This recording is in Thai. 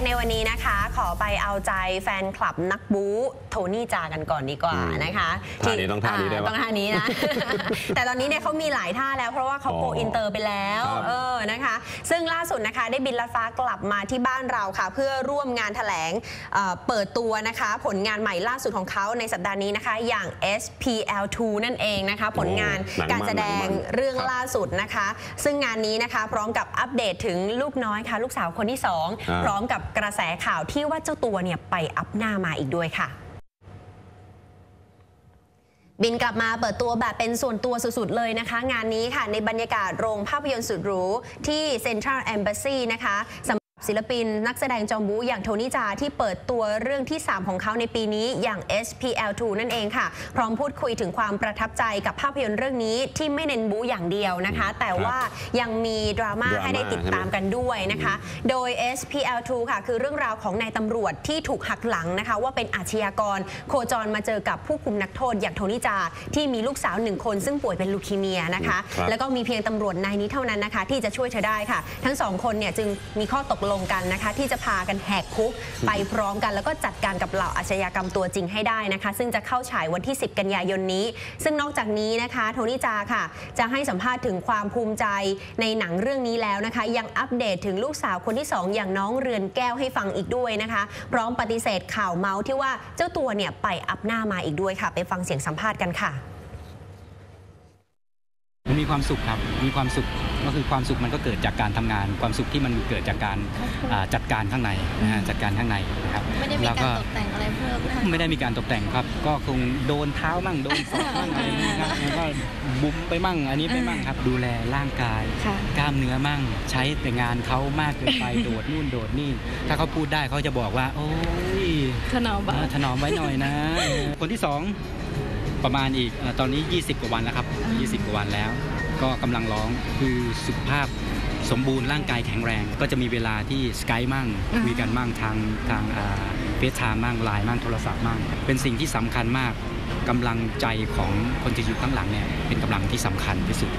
กในวันนี้นะคะ ขอไปเอาใจแฟนคลับนักบู๊โทนี่จากันก่อนดีกว่าอืมนะคะท่านี้ต้องท่านี้ได้ปะต้องท่านี้นะ แต่ตอนนี้เนี่ยเขามีหลายท่าแล้วเพราะว่าเขาโกอ๋ออินเตอร์ไปแล้วครับเออนะคะ ซึ่งล่าสุดนะคะได้บินลัดฟ้ากลับมาที่บ้านเราค่ะ เพื่อร่วมงานแถลงเอ่อเปิดตัวนะคะ ผลงานใหม่ล่าสุดของเขาในสัปดาห์นี้นะคะ อย่าง SPL2 นั่นเองนะคะ ผลงานหนังมันการแสดงหนังมันเรื่องครับล่าสุดนะคะ ซึ่งงานนี้นะคะพร้อมกับอัปเดตถึงลูกน้อยค่ะ ลูกสาวคนที่สองอ่าพร้อมกับกระแสข่าวที่ว่าเจ้าตัวเนี่ยไปอัพหน้ามาอีกด้วยค่ะบินกลับมาเปิดตัวแบบเป็นส่วนตัวสุดๆเลยนะคะ งานนี้ค่ะในบรรยากาศโรงภาพยนตร์สุดหรูที่ Central Embassy นะคะ ศิลปินนักแสดงจอมบูอย่างโทนี่จาที่เปิดตัวเรื่องที่ 3 ของเขาในปีนี้อย่าง SPL2 นั่นเองค่ะ พร้อมพูดคุยถึงความประทับใจกับภาพยนตร์เรื่องนี้ที่ไม่เน้นบูอย่างเดียวนะคะ แต่ว่ายังมีดราม่าดราม่าให้ได้ติดตามกันด้วยนะคะ โดย SPL2 ค่ะ คือเรื่องราวของนายตำรวจที่ถูกหักหลังนะคะ ว่าเป็นอาชญากร โคจรมาเจอกับผู้คุมนักโทษอย่างโทนี่จาที่มีลูกสาวหนึ่งคนซึ่งป่วยเป็นลูคีเมียนะคะครับแล้วก็มีเพียงตำรวจนายนี้เท่านั้นนะคะ ที่จะช่วยเธอได้ค่ะ ทั้งสองคนเนี่ยจึงมีข้อตกลงกันนะคะ ที่จะพากันแหกคุกไปพร้อมกัน แล้วก็จัดการกับเหล่าอาชญากรรมตัวจริงให้ได้นะคะ ซึ่งจะเข้าฉายวันที่ 10 กันยายนนี้ ซึ่งนอกจากนี้นะคะโทนี่จาค่ะ จะให้สัมภาษณ์ถึงความภูมิใจในหนังเรื่องนี้แล้วนะคะ ยังอัปเดตถึงลูกสาวคนที่สองอย่างน้องเรือนแก้วให้ฟังอีกด้วยนะคะ พร้อมปฏิเสธข่าวเมาส์ที่ว่าเจ้าตัวเนี่ยไปอัพหน้ามาอีกด้วยค่ะ ไปฟังเสียงสัมภาษณ์กันค่ะ มันมีความสุขครับ มีความสุขก็คือความสุขมันก็เกิดจากการทำงาน ความสุขที่มันเกิดจากการอ่าจัดการข้างในนะฮะจัดการข้างในนะครับไม่ได้มีแล้วการตกแต่งอะไรเพิ่มนะคะไม่ได้มีการตกแต่งครับ ก็คงโดนเท้ามั่งโดนศอกมั่งอะไรมั่งครับแล้วก็บุ้มไปมั่งอันนี้ไปมั่งครับ ดูแลร่างกายค่ะกล้ามเนื้อมั่ง ใช้แต่งานเขามากเกินไปโดดนู่นโดดนี่ ถ้าเขาพูดได้เขาจะบอกว่า โอ้ยถนอมบ้าเออถนอมไว้หน่อยนะ คนที่สอง ประมาณอีกเอ่อตอนนี้ 20 กว่าวันแล้วครับ 20 กว่าวันแล้ว ก็กำลังร้องคือสุขภาพสมบูรณ์ร่างกายแข็งแรง ก็จะมีเวลาที่สกายมั่งคุยกันมั่งทางทางเฟซไทม์มั่งไลน์มั่งโทรศัพท์มั่งเป็นสิ่งที่สำคัญมากกำลังใจของคนที่อยู่ข้างหลังเนี่ยเป็นกำลังที่สำคัญที่สุด